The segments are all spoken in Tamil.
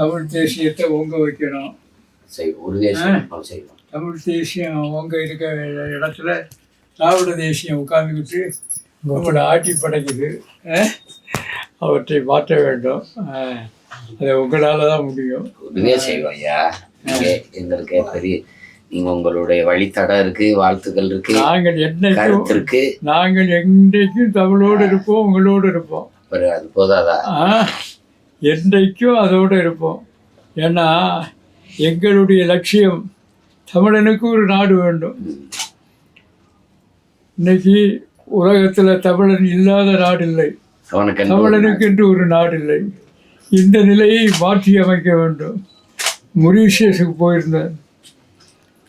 தமிழ் தேசியத்தை ஓங்க வைக்கணும். செய்வோம் உறுதியாக செய்வோம் செய்வோம் தமிழ் தேசியம் ஓங்க இருக்க இடத்துல திராவிட தேசியம் உட்கார்ந்துக்கிட்டு நம்மளை ஆட்டி படைக்குது. அவற்றை மாற்ற வேண்டும். அது உங்களால் தான் முடியும். உறுதியாக செய்வோம் ஐயா. எங்களுக்கு பெரிய நீங்க உங்களுடைய வழித்தடம் இருக்கு வாழ்த்துக்கள் இருக்கு நாங்கள் என்னைக்கும் இருக்கு. நாங்கள் என்றைக்கும் தமிழோடு இருப்போம் உங்களோடு இருப்போம். அது போதாதா? என்றைக்கும் அதோடு இருப்போம். ஏன்னா எங்களுடைய லட்சியம் தமிழனுக்கு ஒரு நாடு வேண்டும். இன்னைக்கு உலகத்தில் தமிழன் இல்லாத நாடு இல்லை தமிழனுக்கு என்று ஒரு நாடு இல்லை இந்த நிலையை மாற்றி அமைக்க வேண்டும். மொரீஷியஸுக்கு போயிருந்தேன்.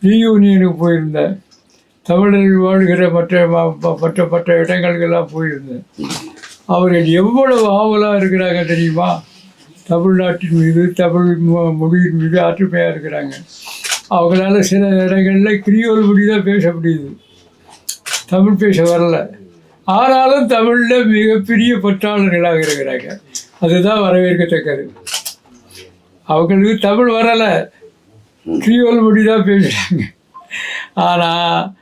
ரீயூனியனுக்கு போயிருந்தேன். தமிழர்கள் வாழ்கிற மற்ற மற்ற மற்ற இடங்களுக்கெல்லாம் போயிருந்தேன். அவர்கள் எவ்வளவு ஆவலாக இருக்கிறாங்க தெரியுமா? தமிழ்நாட்டின் மீது தமிழ் மொ- மொழியின் மீது ஆற்றுமையாக இருக்கிறாங்க. அவங்களால சில இடங்களில் கிரியோல் மொழி தான் பேச முடியுது. தமிழ் பேச வரல. ஆனாலும் தமிழில் மிகப்பெரிய பற்றாளர்களாக இருக்கிறாங்க. அதுதான் வரவேற்கத்தக்கது. அவங்களுக்கு தமிழ் வரலை. கிரியோல் மொழி தான் பேசுகிறாங்க ஆனால்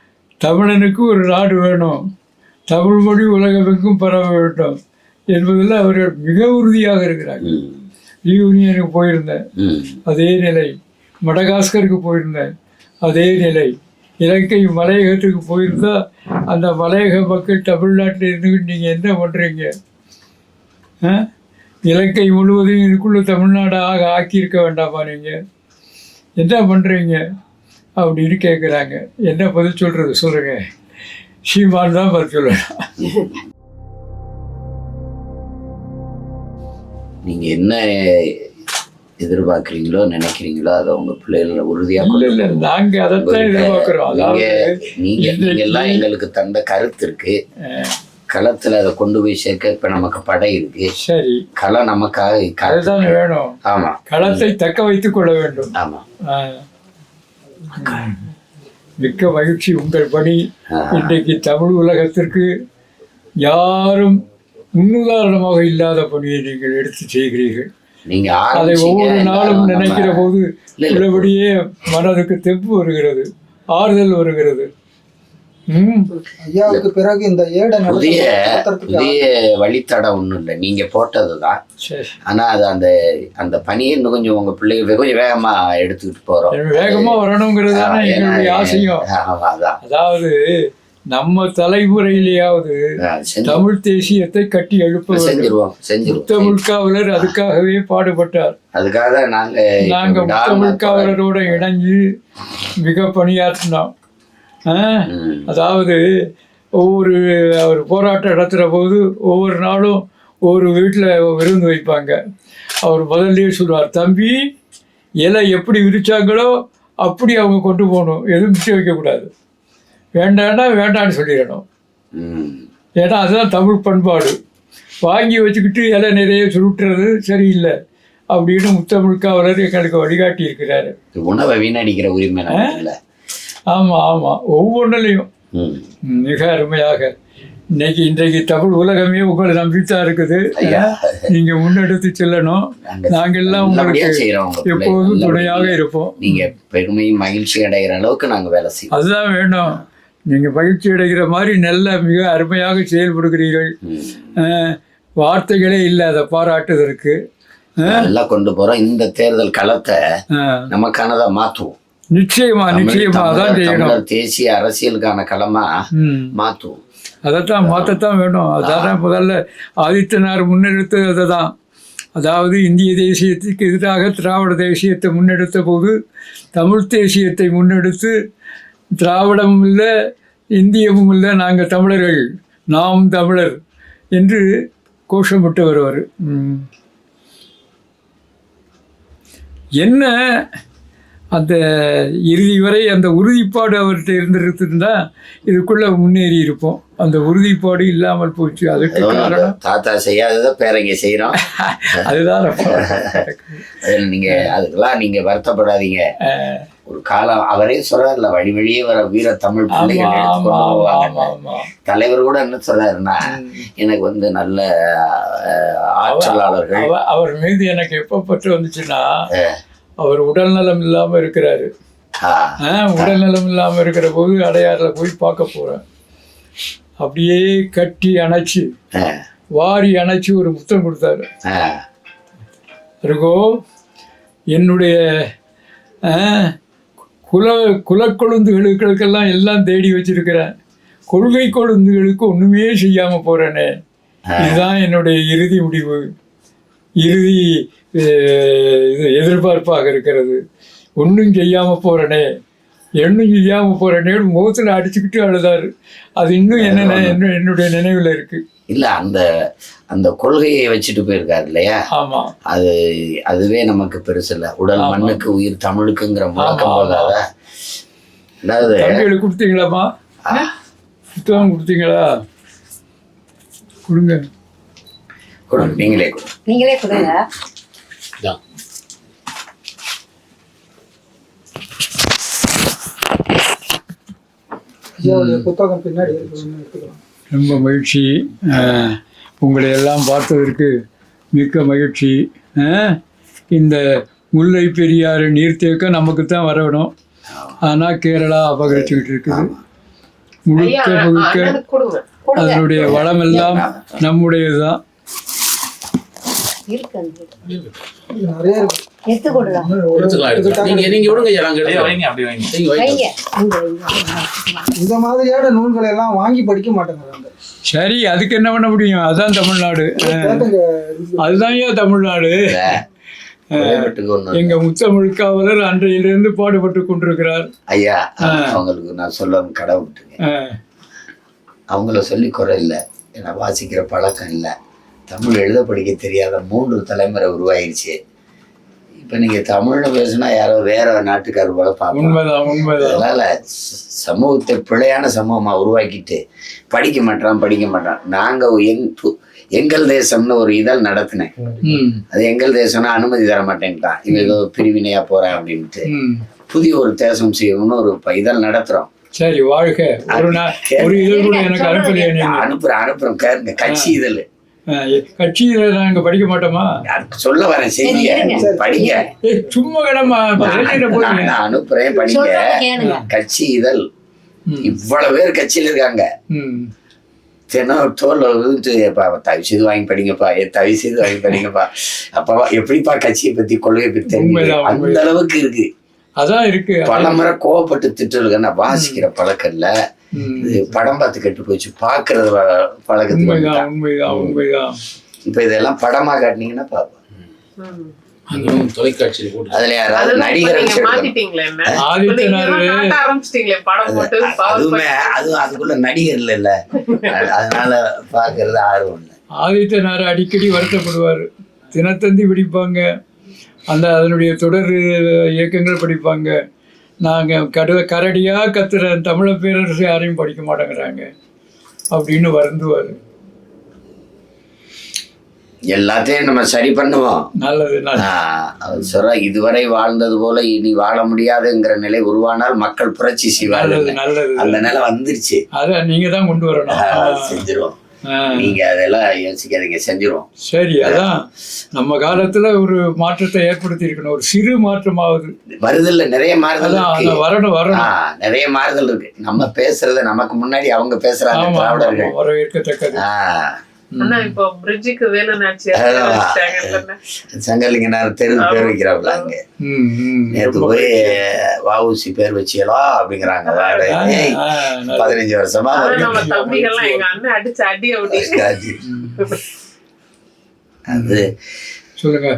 தமிழனுக்கு ஒரு நாடு வேணும். தமிழ் மொழி உலகமெங்கும் பரவ வேண்டும். என்பதில் அவர்கள் மிக உறுதியாக இருக்கிறார்கள். யூனியனுக்கு போயிருந்தேன். அதே நிலை. மடகாஸ்கருக்கு போயிருந்தேன். அதே நிலை. இலங்கை மலையகத்துக்கு போயிருந்தா அந்த மலையக மக்கள் தமிழ்நாட்டில் இருந்துக்கிட்டு நீங்கள் என்ன பண்ணுறீங்க? இலங்கை முழுவதையும் இதுக்குள்ள தமிழ்நாடாக ஆக்கியிருக்க வேண்டாமா நீங்கள் என்ன பண்ணுறீங்க அப்படின்னு கேட்குறாங்க என்ன பதில் சொல்கிறது சொல்லுங்கள் சீமான் தான் பதில் சொல்லணும். நீங்க என்ன எதிர்பார்க்குறீங்களோ நினைக்கிறீங்களோ அதை உங்க பிள்ளைகளை உறுதியா இல்லை கொண்டு இல்லை நாங்கள் அதைத்தான் எதிர்பார்க்குறோம். நீங்க அதாவது நீங்க நீங்க எல்லாம் எங்களுக்கு தந்த கருத்து இருக்கு. களத்துல அதை கொண்டு போய் சேர்க்க இப்ப நமக்கு படை இருக்கு. சரி. களம் நமக்காக அதுதான் வேணும். ஆமா. களத்தை தக்க வைத்துக் கொள்ள வேண்டும். ஆமா. மிக்க மகிழ்ச்சி உங்கள் பணி. இன்றைக்கு தமிழ் உலகத்திற்கு யாரும் முன்னுதாரணமாக இல்லாத பணியை நீங்கள் எடுத்து செய்கிறீர்கள். நீங்க அதை ஒவ்வொரு நாளும் நினைக்கிற போது. உள்ளபடியே மனதுக்கு தெம்பு வருகிறது ஆறுதல் வருகிறது. ம். ஐயாவுக்கு பிறகு இந்த ஏட புதிய புதிய வழித்தடம் ஒண்ணும் இல்லை. நீங்க போட்டதுதான். சரி. ஆனா அது அந்த அந்த பணியை இன்னும் கொஞ்சம் உங்க பிள்ளைங்க கொஞ்சம் வேகமா எடுத்துக்கிட்டு போறோம். வேகமா வரணுங்கிறது தானே ஆசையும். ஆமா அதான். அதாவது நம்ம தலைமுறையிலேயாவது தமிழ் தேசியத்தை கட்டி எழுப்ப முத்தமிழ் காவலர் அதுக்காகவே பாடுபட்டார். அதுக்காக நாங்க நாங்க முத்தமிழ் காவலரோட இணைஞ்சு மிக பணியாற்றினோம். அதாவது ஒவ்வொரு அவர் போராட்டம் நடத்துகிற போது ஒவ்வொரு நாளும் ஒவ்வொரு வீட்டில் விருந்து வைப்பாங்க. அவர் முதல்லயே சொல்லுவார் தம்பி இலை எப்படி விரிச்சாங்களோ அப்படி அவங்க கொண்டு போகணும். எதுவும் மிச்சம் வைக்கக்கூடாது. வேண்டாம்னா வேண்டான்னு சொல்லிடணும். ஏன்னா அதுதான் தமிழ் பண்பாடு. வாங்கி வச்சுக்கிட்டு இலை நிறைய சுருட்டுறது சரியில்லை அப்படின்னு முத்தமிழ் காவலர் எங்களுக்கு வழிகாட்டி இருக்கிறாரு உணவை வீணடிக்கிற உரிமை ஆமாம் ஆமாம் ஒவ்வொன்றிலையும். மிக அருமையாக. இன்னைக்கு இன்றைக்கு தமிழ் உலகமே உங்களை நம்பித்தான் இருக்குது. நீங்க முன்னெடுத்து செல்லணும். நாங்க நாங்கெல்லாம் உங்களுக்கு. எப்போதும். துணையாக இருப்போம். நீங்க பெருமை மகிழ்ச்சி அடைகிற அளவுக்கு நாங்க வேலை செய்வோம். அதுதான் வேணும். நீங்க மகிழ்ச்சி அடைகிற மாதிரி நல்ல மிக அருமையாக செயல்படுகிறீர்கள். வார்த்தைகளே இல்லை அதை பாராட்டுவதற்கு நல்லா கொண்டு போறோம். இந்த தேர்தல் களத்தை அஹ், நமக்கானதா மாத்துவோம். நிச்சயமா தமிழ் நிச்சயமா அதான் தமிழர் செய்யணும் தேசிய அரசியலுக்கான களமா ம். மாத்துவோம். அதைத்தான் மாற்றத்தான் வேணும். அதான முதல்ல ஆதித்தனார் முன்னெடுத்தது அதை தான் அதாவது இந்திய தேசியத்துக்கு எதிராக திராவிட தேசியத்தை முன்னெடுத்த போது தமிழ் தேசியத்தை முன்னெடுத்து திராவிடமும் இல்லை இந்தியமும் இல்லை நாங்கள் தமிழர்கள் நாம் தமிழர் என்று கோஷமிட்டு வருவார். என்ன அந்த இறுதி வரை அந்த உறுதிப்பாடு அவர்கிட்ட இருந்திருந்தா இதுக்குள்ள முன்னேறி இருப்போம். அந்த உறுதிப்பாடு இல்லாமல் போச்சு. அதுக்கு காரணம் தாத்தா செய்யாததை பேரங்க செய்யறோம் அதுதான் ரொம்ப அதில் நீங்க அதுக்கெல்லாம் நீங்க வருத்தப்படாதீங்க. ஒரு காலம் அவரே சொல்றாருல வழி வழியே வர வீர தமிழ் பிள்ளைகள் எடுத்து ஆமா கொண்டு ஆமா போவாங்க. தலைவர் கூட என்ன சொல்றாருன்னா எனக்கு வந்து நல்ல அவ- அவர் மீது எனக்கு எப்போ பற்று வந்துச்சுன்னா அவர் உடல்நலம் இல்லாம இருக்கிறாரு. ஆ, உடல்நலம் இல்லாம இருக்கிற போது அடையாறில் போய் பார்க்க போறேன். அப்படியே கட்டி அணைச்சு வாரி அணைச்சு ஒரு முத்தம் கொடுத்தாரு. இருக்கோ என்னுடைய குல குலக்கொழுந்துகளுக்கெல்லாம் எல்லாம் தேடி வச்சிருக்கிறேன். கொள்கை கொழுந்துகளுக்கு ஒன்றுமே செய்யாமல் போகிறேனே இதுதான் என்னுடைய இறுதி முடிவு. இறுதி இது எதிர்பார்ப்பாக இருக்கிறது. ஒன்றும் செய்யாமல் போகிறேனே ஒன்றும் செய்யாமல் போகிறேனே முகத்தில் அடிச்சுக்கிட்டு அழுதாரு. அது இன்னும் என்ன என்ன- என்னுடைய நினைவில் இருக்குது இல்ல அந்த அந்த கொள்கையை வச்சுட்டு போயிருக்காரு இல்லையா? ஆமாம் அது அதுவே நமக்கு பெருசு இல்ல. உடல் மண்ணுக்கு உயிர் தமிழுக்குங்கிற முழக்கம் போதாத? அதாவது தம்பிகளுக்கு கொடுத்தீங்களாம்மா? புத்தகம் கொடுத்தீங்களா? கொடுங்க. கொடுங்க, நீங்களே கொடுங்க. நீங்களே கொடுங்க. புத்தகம் பின்னாடி ரொம்ப மகிழ்ச்சி. உங்களை எல்லாம் பார்த்ததற்கு மிக்க மகிழ்ச்சி. இந்த முல்லை பெரியாறு நீர்த்தேக்கம் நமக்கு தான் வரணும். ஆனால் கேரளா அபகரிச்சுக்கிட்டு இருக்குது. முழுக்க முழுக்க கொடுங்க. அதனுடைய வளமெல்லாம் நம்முடையது தான் இருக்கு எடுத்து நீங்க நீங்க விடுங்க. இந்த மாதிரியான நூல்களை எல்லாம் வாங்கி படிக்க மாட்டேங்கிறாங்க சரி அதுக்கு என்ன பண்ண முடியும்? அதான் தமிழ்நாடு. அதுதான் ஏன் தமிழ்நாடு. எங்க முத்தமிழ் காவலர் அன்றையிலிருந்து பாடுபட்டு கொண்டிருக்கிறார். ஐயா அவங்களுக்கு நான் சொல்ல கடவுட்டுங்க அவங்கள சொல்லி குறை இல்லை. ஏன்னா வாசிக்கிற பழக்கம் இல்லை. தமிழ் எழுத படிக்க தெரியாத மூன்று தலைமுறை உருவாயிருச்சு. இப்போ நீங்கள் தமிழில் பேசுனா யாரோ வேற நாட்டுக்காரர் போல பார்ப்போம் அதனால சமூகத்தை பிழையான சமூகமா உருவாக்கிட்டு படிக்க மாட்டான் படிக்க மாட்டான். நாங்க எங் எங்கள் தேசம்னு ஒரு இதழ் நடத்தினேன். அது எங்கள் தேசம்னா அனுமதி தர மாட்டேன்ட்டான். இவன் ஏதோ பிரிவினையா போறேன் அப்படின்ட்டு. புதிய ஒரு தேசம் செய்யணும்னு ஒரு இதழ் நடத்துறோம். சரி வாழ்க. ஒரு நாள் ஒரு இதழ் கூட எனக்கு அனுப்பலையே நீங்க? அனுப்புறேன் அனுப்புறோம் கேருங்க கட்சி இதழ். கட்சியில நாங்க படிக்க மாட்டோமா? சொல்ல வரேன் செய்திய? இருங்க. படிங்க. சும்மா கிடமா அனுப்புறேன் படிங்க. கட்சி இதழ். இவ்வளவு பேர் கட்சியில இருக்காங்க. ம். தினம் "எப்பா, தயவு செய்து வாங்கி படிங்கப்பா ஏ தயவு செய்து வாங்கி படிங்கப்பா. அப்பா எப்படிப்பா கட்சியை பத்தி கொள்கையை பத்தி அந்த. அளவுக்கு இருக்கு. அதான் இருக்கு. பல முறை கோவப்பட்டு நான் வாசிக்கிற பழக்கம் இல்ல. படம் பார்த்து கெட்டு போச்சு. பாக்குறது பழக்கத்துக்கு இப்ப இதெல்லாம் படமா காட்டினீங்கன்னா பாப்போம் அதுவும் தொலைக்காட்சியில் போட்டு அதுல யாராவது நடிகரை அதுவுமே PowerPoint. அது அதுக்குள்ள நடிகர் இல்லைல்ல அது- அதனால பாக்குறது ஆர்வம் இல்லை. ஆதித்தனார் அடிக்கடி வருத்தப்படுவார். தினத்தந்தி படிப்பாங்க. அந்த அதனுடைய தொடர் இயக்கங்கள் படிப்பாங்க. நாங்கள் கடு கரடியாக கத்துற தமிழ பேரரசு யாரையும் படிக்க மாட்டேங்கிறாங்க. அப்படின்னு வருந்துவார். எல்லாத்தையும் நம்ம சரி பண்ணுவோம். நல்லது சொல்ற இதுவரை வாழ்ந்தது போல இனி வாழ முடியாதுங்கிற நிலை உருவானால் மக்கள் புரட்சி செய்வார்கள். அந்த நிலை வந்துருச்சு. அதான் நீங்கள் தான் கொண்டு வரணும். செஞ்சிருவோம். நீங்க அதெல்லாம் யோசிக்காதீங்க செஞ்சிருவோம். சரி அதான் நம்ம காலத்தில் ஒரு மாற்றத்தை ஏற்படுத்தி இருக்கணும் ஒரு சிறு மாற்றமாவது. வருதல்ல நிறைய மாறுதல் வரணும் வரணும். நிறைய மாறுதல் இருக்கு. நம்ம பேசுறத நமக்கு முன்னாடி அவங்க பேசுறாங்க வரவேற்கத்தக்கது. சங்கலிங்கனார் தெரு பேர் வைக்கிறாங்களா அங்க. நேத்து போய் வஉசி பேர் வச்சியலா அப்படிங்கிறாங்க. பதினஞ்சு வருஷமா. அது சொல்லுங்க.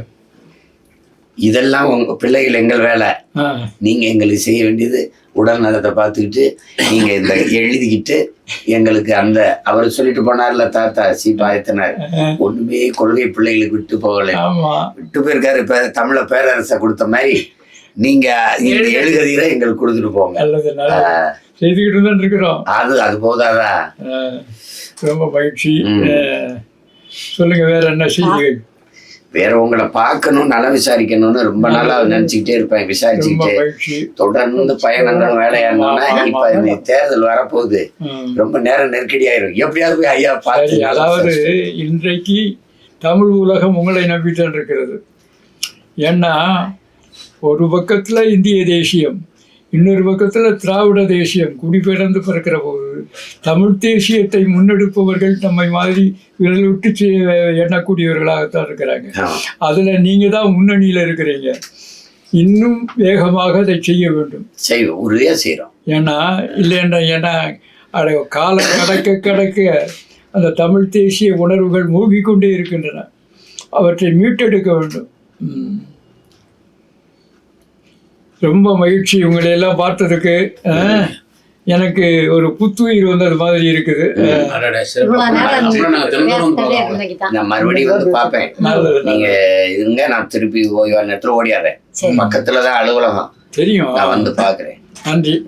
இதெல்லாம் உங்க பிள்ளைகள் எங்கள் வேலை. நீங்க எங்களுக்கு செய்ய வேண்டியது உடல் நலத்தை பார்த்துக்கிட்டு நீங்க இந்த எழுதிக்கிட்டு எங்களுக்கு அந்த அவர் சொல்லிட்டு போனார்ல தாத்தா சீபாயத்தினார் ஒண்ணுமே கொள்கை பிள்ளைகளுக்கு விட்டு போகலை. ஆமா. விட்டு போயிருக்காரு இப்ப தமிழ பேரரசை கொடுத்த மாதிரி நீங்க எழுகதிகளை எங்களுக்கு கொடுத்துட்டு போங்க. செய்துக்கிட்டு தான் இருக்கிறோம். அது அது போதாதா? ரொம்ப. ஆ, சொல்லுங்க வேற என்ன செய்திகள் வேற உங்களை பார்க்கணும் நலம் விசாரிக்கணும்னு ரொம்ப நாளா நினைச்சுக்கிட்டே இருப்பேன் விசாரிச்சுக்கிட்டே. தொடர்ந்து பயணங்கள் வேலையானோன்னா இப்ப தேர்தல் வரப்போகுது. ரொம்ப நேரம் நெருக்கடி ஆயிரும் எப்படியாவது போய் ஐயா பார்த்து அதாவது இன்றைக்கு தமிழ் உலகம் உங்களை நம்பித்தான் இருக்கிறது. ஏன்னா ஒரு பக்கத்தில் இந்திய தேசியம் இன்னொரு பக்கத்தில் திராவிட தேசியம் குடிபெயர்ந்து பிறக்கிற போது தமிழ் தேசியத்தை முன்னெடுப்பவர்கள் நம்மை மாதிரி விரல் விட்டு எண்ணக்கூடியவர்களாகத்தான் இருக்கிறாங்க. அதில் நீங்கள் தான் முன்னணியில் இருக்கிறீங்க. இன்னும் வேகமாக அதை செய்ய வேண்டும். செய்வோம் உறுதியா செய்யறோம் ஏன்னா இல்லைன்னா ஏன்னா அட காலம் கடக்க கடக்க அந்த தமிழ் தேசிய உணர்வுகள் மூழ்கிக்கொண்டே இருக்கின்றன. அவற்றை மீட்டெடுக்க வேண்டும். ரொம்ப மகிழ்ச்சி உங்களை எல்லாம் பார்த்ததுக்கு. ஆ, எனக்கு ஒரு புத்துயிர் வந்தது மாதிரி இருக்குது. நான் மறுபடியும் வந்து பார்ப்பேன். நீங்க இருங்க நான் திருப்பி ஓய்வா நேரத்துல ஓடியாறேன் சரி. பக்கத்துலதான் அலுவலகம். தெரியும். நான் வந்து பாக்குறேன் நன்றி.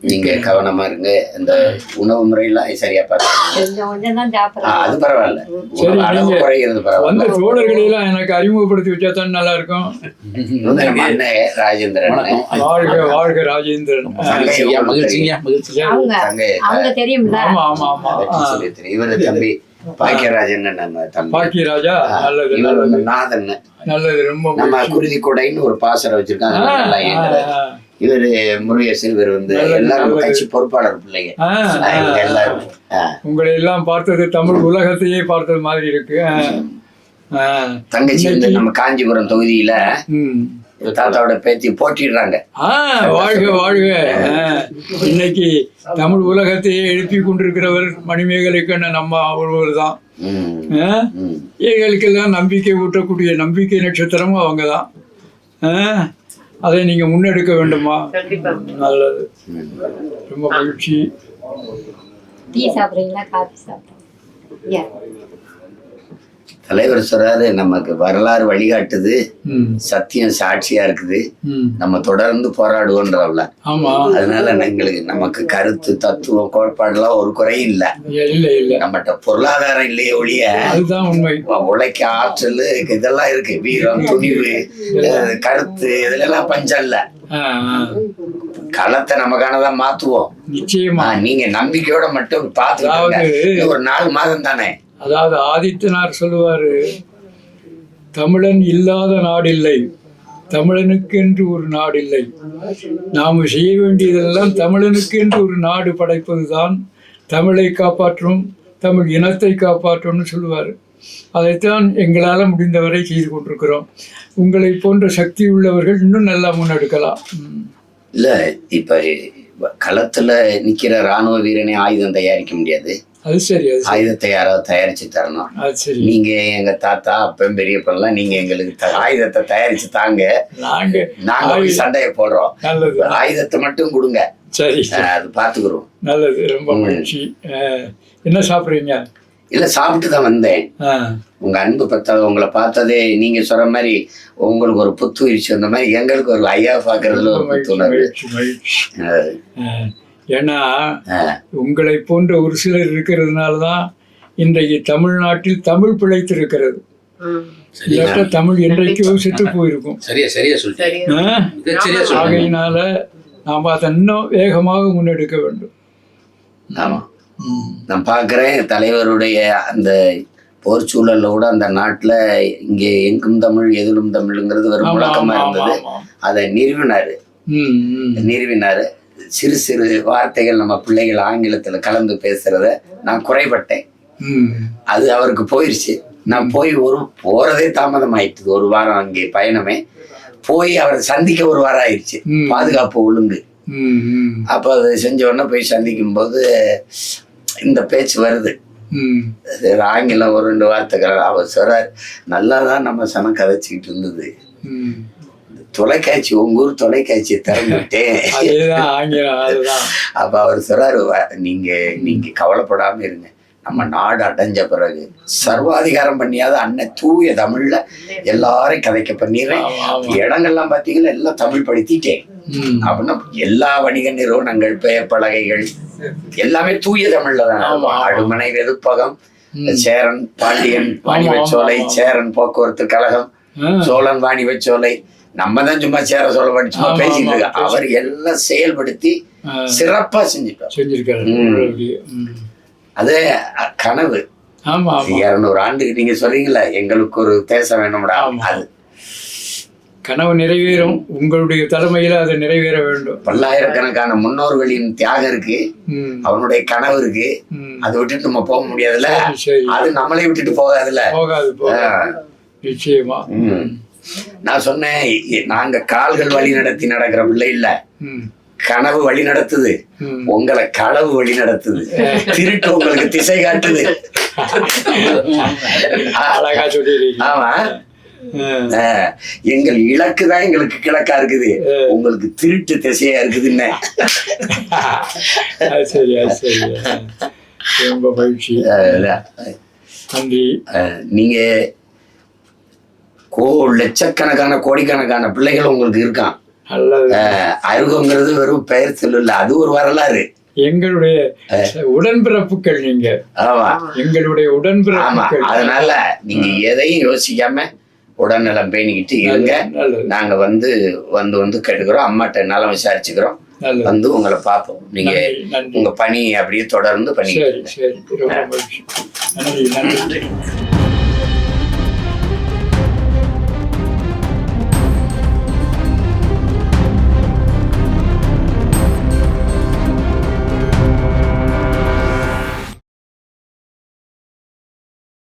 நீங்க கவனமா இருங்க. இந்த உணவு முறையெல்லாம் சரியா சாப்பிடுறோம் அது பரவாயில்ல. சரி, உணவு அளவு குறைகிறது பரவாயில்ல. வந்த தோழர்களை எல்லாம் எனக்கு அறிமுகப்படுத்தி வச்சா தான் நல்லா இருக்கும் ராஜேந்திரன். வாழ்க வாழ்க ராஜேந்திரன். இவரு தம்பி பாக்கியராஜன் நம்ம தம்பி. பாக்கியராஜா? நல்லது இவர் நல்லது. வந்து நாதன். நல்லது ரொம்ப நம்ம. குருதி கொடைன்னு ஒரு பாசறை வச்சிருக்காங்க. இவரு முருகேசன் இவர் வந்து எல்லாரும். கட்சி பொறுப்பாளர் பிள்ளைங்க. எல்லாரும். உங்களை எல்லாம் பார்த்தது தமிழ் உலகத்தையே பார்த்தது மாதிரி இருக்கு. தங்கச்சி வந்து நம்ம காஞ்சிபுரம் தொகுதியில தாத்தாவோட பேத்தி போட்டிடுறாங்க வாழ்க வாழ்க. இன்னைக்கு தமிழ் உலகத்தையே எழுப்பி கொண்டிருக்கிறவர் மணிமேகலை கண்ண நம்ம ஒருவர் தான். ஏழைகளுக்கெல்லாம் நம்பிக்கை ஊட்டக்கூடிய நம்பிக்கை நட்சத்திரமும் அவங்க தான். அதை நீங்க முன்னெடுக்க வேண்டுமா? நல்லது. ரொம்ப மகிழ்ச்சி. டீ சாப்பிடுறீங்களா? காஃபி சாப்பிடுறீங்களா? தலைவர் சொல்றாரு நமக்கு வரலாறு வழிகாட்டுது சத்தியம் சாட்சியா இருக்குது. நம்ம தொடர்ந்து போராடுவோன்றவள. ஆமா. அதனால எங்களுக்கு நமக்கு கருத்து தத்துவம் கோட்பாடுலாம் ஒரு குறையும் இல்ல. நம்மகிட்ட பொருளாதாரம் இல்லையே ஒழிய உழைக்க ஆற்றல் இதெல்லாம் இருக்கு. வீரம் துணிவு கருத்து இதுல எல்லாம் பஞ்சம் இல்ல. களத்தை நமக்கானதான் மாத்துவோம். நிச்சயமா. நீங்க நம்பிக்கையோட மட்டும் இன்னும் ஒரு நாலு மாதம் தானே? அதாவது ஆதித்தனார் சொல்லுவார் தமிழன் இல்லாத நாடில்லை தமிழனுக்கென்று ஒரு நாடில்லை. நாம் செய்ய வேண்டியதெல்லாம் தமிழனுக்கென்று ஒரு நாடு படைப்பது தான் தமிழை காப்பாற்றும் தமிழ் இனத்தை காப்பாற்றும்னு சொல்லுவார். அதைத்தான் எங்களால் முடிந்தவரை செய்து கொண்டிருக்கிறோம். உங்களை போன்ற சக்தி உள்ளவர்கள் இன்னும் நல்லா முன்னெடுக்கலாம். ம். இப்போ களத்தில் நிற்கிற இராணுவ ராணுவ ஆயுதம் தயாரிக்க முடியாது. அது சரி ஆயுதத்தை யாராவது தயாரிச்சு தரணும். அது சரி. நீங்க எங்க தாத்தா அப்பன் பெரியப்பெல்லாம் நீங்க எங்களுக்கு ஆயுதத்தை தயாரிச்சு தாங்க. நாங்க நாங்க சண்டையை போடுறோம். நல்லது. ஆயுதத்தை மட்டும் கொடுங்க. சரி அது பாத்துக்கிறோம். நல்லது ரொம்ப மகிழ்ச்சி. என்ன சாப்பிட்றீங்க? இல்ல சாப்பிட்டு தான் வந்தேன். உங்க அன்பு பத்தாத உங்களை பார்த்ததே நீங்க சொல்ற மாதிரி உங்களுக்கு ஒரு புத்துணர்ச்சி வந்த மாதிரி எங்களுக்கு ஒரு ஐயா பாக்குறதுல ஒரு புத்துணர்வு. ஏன்னா உங்களை போன்ற ஒரு சிலர் இருக்கிறதுனால தான் இன்றைக்கு தமிழ்நாட்டில் தமிழ் பிழைத்திருக்கிறது. ம். இல்லாட்ட தமிழ் என்றைக்கோ செத்து போயிருக்கும். ஆகையினால நாம் அதை இன்னும் வேகமாக முன்னெடுக்க வேண்டும். ஆமா. ம். நான் பார்க்குறேன் தலைவருடைய அந்த போர் சூழல்ல கூட அந்த நாட்டுல இங்கே எங்கும் தமிழ் எதிலும் தமிழ்ங்கிறது ஒரு முழக்கமா இருந்தது. அதை நிறுவினாரு. நிறுவினாரு. சிறு சிறு வார்த்தைகள் நம்ம பிள்ளைகள் ஆங்கிலத்துல கலந்து பேசுறத நான் குறைபட்டேன். அது அவருக்கு போயிருச்சு. நான் போய் ஒரு போறதே தாமதம் ஆயிட்டுது ஒரு வாரம் அங்கே பயணமே. போய் அவரை சந்திக்க ஒரு வாரம் ஆயிடுச்சு. பாதுகாப்பு ஒழுங்கு. அப்போ அது செஞ்ச உடனே போய் சந்திக்கும் போது இந்த பேச்சு வருது. ஆங்கிலம் ஒரு ரெண்டு வார்த்தைகள் அவர் சொல்றார். நல்லா தான் நம்ம சனம் கதைச்சிக்கிட்டு இருந்தது. தொலைக்காட்சி உங்க ஊர் தொலைக்காட்சியை அதுதான் அப்ப அவர் சொல்றாரு "வ- நீங்க நீங்க கவலைப்படாம இருங்க நம்ம நாடு அடைஞ்ச பிறகு சர்வாதிகாரம் பண்ணியாத அண்ணன் தூய தமிழ்ல எல்லாரையும் கதைக்க பண்ணிடுறேன். இடங்கள்லாம் பாத்தீங்கன்னா எல்லாம் தமிழ் படுத்திட்டேன். அப்படின்னா எல்லா வணிக நிறுவனங்கள் பெயர் பலகைகள் எல்லாமே தூய தமிழ்ல தான். அடுமனை வெதுப்பகம் சேரன் பாண்டியன் வாணிபச்சோலை. சேரன் போக்குவரத்து கழகம் சோழன் வாணிபச்சோலை நம்ம தான் சும்மா சேர சோழ படி சும்மா பேசிட்டு இருக்கோம். அவர் எல்லாம் செயல்படுத்தி சிறப்பா செஞ்சுட்டார் செஞ்சிருக்காரு. அது கனவு. இருநூறு ஆண்டுக்கு நீங்க சொல்றீங்களா எங்களுக்கு ஒரு தேசம் வேணும்டா. அது. கனவு நிறைவேறும் உங்களுடைய தலைமையில அது நிறைவேற வேண்டும். பல்லாயிரக்கணக்கான முன்னோர்களின் தியாகம் இருக்கு அவனுடைய கனவு இருக்கு. அதை விட்டுட்டு நம்ம போக முடியாதுல்ல? அது நம்மளே விட்டுட்டு போகாதுல்ல? போகாது நிச்சயமா. நான் சொன்னேன் நாங்க கால்கள் வழி நடத்தி நடக்கிற பிள்ளை இல்ல. கனவு வழி நடத்துது. உங்களை களவு வழி நடத்துது. திருட்டு உங்களுக்கு திசை காட்டுது. அழகா ஆமா. எங்கள் இலக்கு தான் எங்களுக்கு கிழக்கா இருக்குது. உங்களுக்கு திருட்டு திசையா இருக்குதுன்னு. ரொம்ப மகிழ்ச்சி. நன்றி. நீங்க கோ லட்சக்கணக்கான கோடிக்கணக்கான பிள்ளைகள் உங்களுக்கு இருக்கான் அருகங்கிறது வெறும் பெயர் சொல்லு இல்ல அது ஒரு வரலாறு. எங்களுடைய உடன்பிறப்புகள் நீங்க. ஆமா. எங்களுடைய ஆமா உடன்பிறப்புகள் அதனால நீங்க எதையும் யோசிக்காம உடல்நலம் பேணிக்கிட்டு இருங்க. நாங்க வந்து வந்து வந்து கேட்டுக்கிறோம் அம்மாட்ட நலம் விசாரிச்சுக்கிறோம். வந்து உங்களை பார்ப்போம் நீங்க உங்க பணி அப்படியே தொடர்ந்து பண்ணிக்கிட்டு நன்றி.